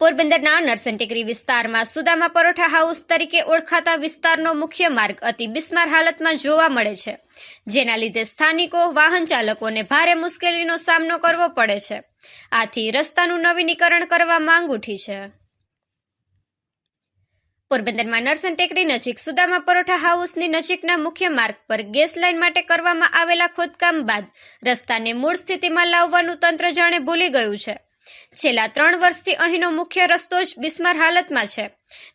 પોરબંદરના નરસન ટેકરી વિસ્તારમાં સુદામા પરોઠા હાઉસ તરીકે ઓળખાતા વિસ્તારનો મુખ્ય માર્ગ અતિ બિસ્માર હાલતમાં જોવા મળે છે, જેના લીધે સ્થાનિકો, વાહન ચાલકોને ભારે મુશ્કેલીનો સામનો કરવો પડે છે. આથી રસ્તાનું નવીનીકરણ કરવા માંગ ઉઠી છે. પોરબંદરમાં નરસન ટેકરી નજીક સુદામા પરોઠા હાઉસની નજીકના મુખ્ય માર્ગ પર ગેસ લાઇન માટે કરવામાં આવેલા ખોદકામ બાદ રસ્તાને મૂળ સ્થિતિમાં લાવવાનું તંત્ર જાણે ભૂલી ગયું છે. છેલ્લા ત્રણ વર્ષથી અહીંનો મુખ્ય રસ્તો જ બિસ્માર હાલતમાં છે,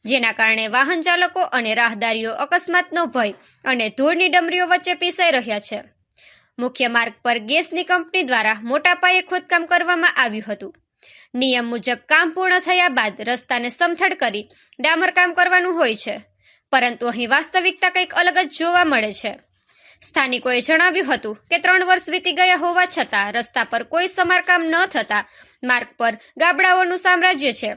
જેના કારણે વાહન ચાલકો અને રાહદારીઓ અકસ્માતનો ભય અને ધૂળની ડમરીઓ વચ્ચે પીસાઈ રહ્યા છે. મુખ્ય માર્ગ પર ગેસની કંપની દ્વારા મોટા પાયે ખોદકામ કરવામાં આવ્યું હતું. નિયમ મુજબ કામ પૂર્ણ થયા બાદ રસ્તાને સમથળ કરી ડામરકામ કરવાનું હોય છે, પરંતુ અહીં વાસ્તવિકતા કંઈક અલગ જ જોવા મળે છે. સ્થાનિકોએ જણાવ્યું હતું કે ત્રણ વર્ષ વીતી ગયા હોવા છતાં રસ્તા પર કોઈ સમારકામ ન થતા માર્ગ પર. ગાબડાઓનું સામ્રાજ્ય છે.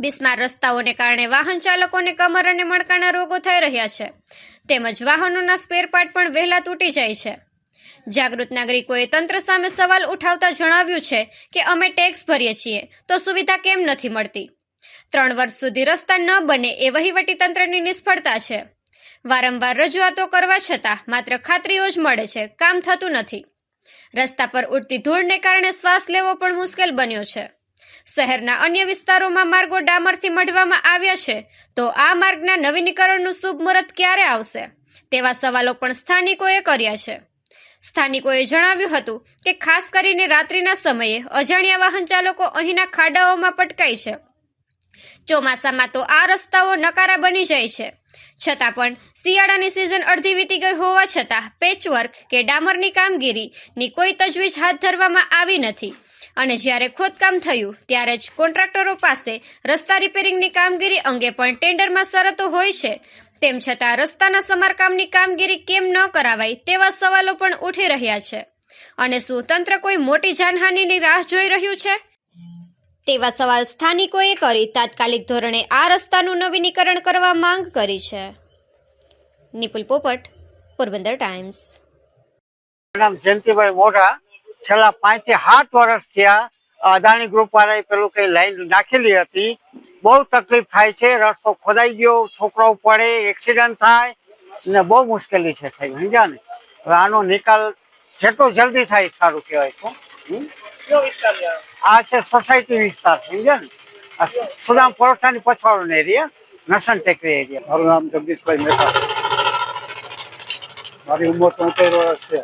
બિસ્માર રસ્તાઓને કારણે વાહન ચાલકોને કમર અને મણકાના રોગો થઈ રહ્યા છે. તેમજ વાહનોના સ્પેરપાર્ટ પણ વહેલા તૂટી જાય છે. જાગૃત નાગરિકોએ તંત્ર સામે સવાલ ઉઠાવતા જણાવ્યું છે કે અમે ટેક્સ ભરીએ છીએ, તો સુવિધા કેમ નથી મળતી? ત્રણ વર્ષ સુધી રસ્તા ન બને એ વહીવટી તંત્રની નિષ્ફળતા છે. વારંવાર રજૂઆતો કરવા છતાં માત્ર ખાતરીઓ જ મળે છે, કામ થતું નથી. રસ્તા પર ઉડતી ધૂળને કારણે શ્વાસ લેવો પણ મુશ્કેલ બન્યો છે. શહેરના અન્ય વિસ્તારોમાં માર્ગો ડામરથી મઢવામાં આવ્યા છે, તો આ માર્ગના નવીનીકરણનું શુભ મુહૂર્ત ક્યારે આવશે? તેવા સવાલો પણ સ્થાનિકોએ કર્યા છે. સ્થાનિકોએ જણાવ્યું હતું કે ખાસ કરીને રાત્રિના સમયે અજાણ્યા વાહન ચાલકો અહીંના ખાડાઓમાં પટકાય છે. ચોમાસામાં તો આ રસ્તાઓ નકારા બની જાય છે. છતાં પણ શિયાળાની સિઝન અડધી વીતી ગઈ હોવા છતાં પેચવર્ક કે ડામરની કામગીરીની કોઈ તજવીજ હાથ ધરવામાં આવી નથી. અને જ્યારે ખોદકામ થયું, ત્યારે જ કોન્ટ્રાક્ટરો પાસે રસ્તા રિપેરિંગની કામગીરી અંગે પણ ટેન્ડરમાં શરતો હોય છે. તેમ છતાં રસ્તાના સમારકામની કામગીરી કેમ ન કરાવાય તેવા સવાલો પણ ઉઠી રહ્યા છે. અને શું તંત્ર કોઈ મોટી જાનહાનિની રાહ જોઈ રહ્યું છે? તેવા સવાલ સ્થાનિકોએ કરી તાત્કાલિક ધોરણે આ રસ્તાનું નવીનીકરણ કરવા માંગ કરી છે. નિપુલ પોપટ, પોરબંદર ટાઈમ્સ. નામ જયંતિભાઈ મોઢા. છેલ્લા પાંચથી સાત વર્ષ થયા અદાણી ગ્રુપ વાળાએ પેલું કઈ લાઈન નાખેલી હતી. બહુ તકલીફ થાય છે, રસ્તો ખોદાઈ ગયો, છોકરાઓ પડે, એક્સિડન્ટ થાય, ને બહુ મુશ્કેલી છે સાહેબ, સમજ્યા ને? હવે આનો નિકાલ જેટલો જલ્દી થાય સારું કહેવાય છે? આ છે સોસાયટી વિસ્તાર સમજ્યા ને? આ સુદામ પરોઠાની પછવાડોનો એરિયા નસન ટેકરી એરિયા. મારું નામ જગદીશભાઈ મહેતા. મારી ઉંમર તોતેર વર્ષ છે.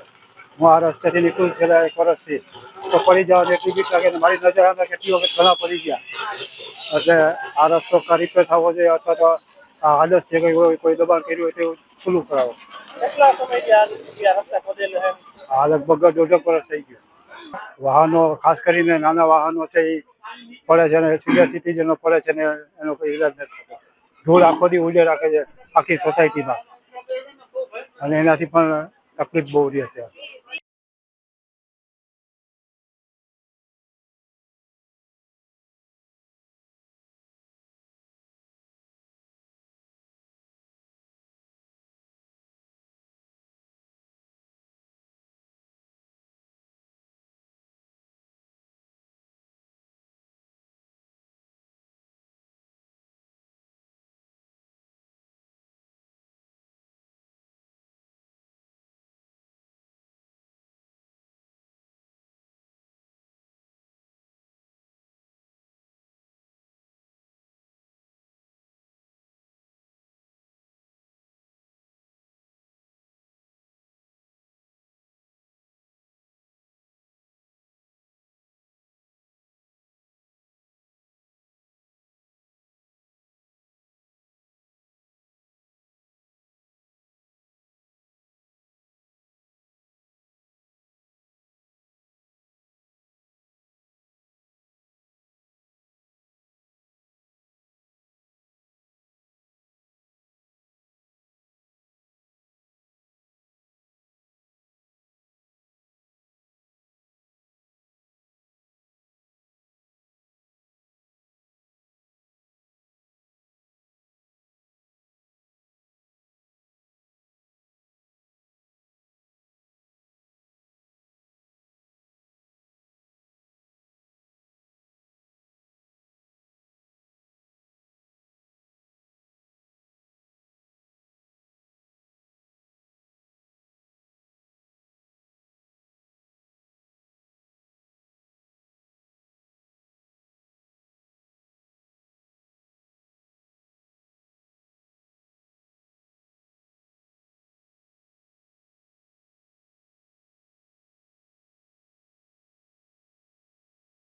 હું આ રસ્તેથી નીકળું છેલ્લા એક વર્ષથી. તો પડી જવાની એટલી બીક લાગે મારી નજર અંદર કેટલી વખત ઘણા પડી ગયા. એટલે આ રસ્તો રિપેર થવો જોઈએ અથવા તો આ હાલત જે કઈ હોય કોઈ દબાણ કર્યું હોય તેવું ખુલ્લું કરાવો. કેટલા સમયથી આ રસ્તા ખોદેલો છે? લગભગ દોઢેક વર્ષ થઈ ગયું. વાહનો, ખાસ કરીને નાના વાહનો છે એ પડે છે ને સિનિયર સિટીઝનો પડે છે ને એનો કોઈ ઈલાજ નથી થતો. ધૂળ આખો દી ઉડે રાખે છે આખી સોસાયટીમાં અને એનાથી પણ તકલીફ બહુ રહે છે.